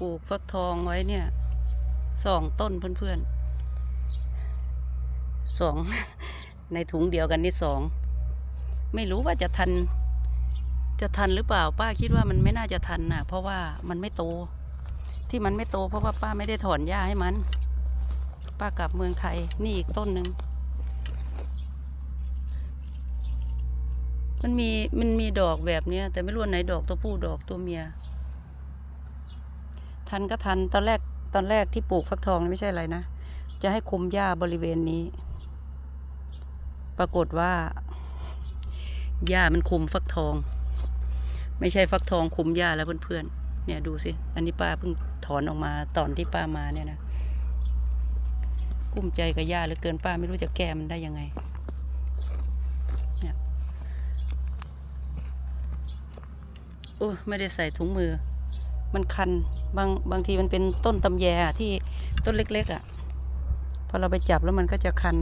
ปลูกฟักทองไว้เนี่ยสองต้นเพื่อนๆสองในถุงเดียวกันนี่สองไม่รู้ว่าจะทัน จะทันหรือเปล่าป้าคิดว่ามันไม่น่าจะทันน่ะเพราะว่ามันไม่โต ที่มันไม่โต เพราะว่าป้าไม่ได้ถอนหญ้าให้มัน ป้ากลับเมืองไทยนี่อีกต้นหนึ่งมันมีมันมีดอกแบบเนี้ยแต่ไม่รู้ไหนดอกตัวผู้ดอกตัวเมีย ทันก็ทันตอนแรกตอนแรกที่ปลูกฟักทองนี่ไม่ใช่อะไรนะ จะให้คุมหญ้าบริเวณนี้ ปรากฏว่าหญ้ามันคุมฟักทอง ไม่ใช่ฟักทองคุมหญ้าแล้วเพื่อนๆเนี่ยดูสิ อันนี้ป้าเพิ่งถอนออกมาตอนที่ป้ามาเนี่ยนะกุ้มใจกับหญ้าเหลือเกินป้าไม่รู้จะแก้มันได้ยังไงเนี่ยโอ้ไม่ได้ใส่ถุงมือ มันคันบางบางทีมันเป็นต้นตำแยที่ต้นเล็กๆอะ พอเราไปจับแล้วมันก็จะคัน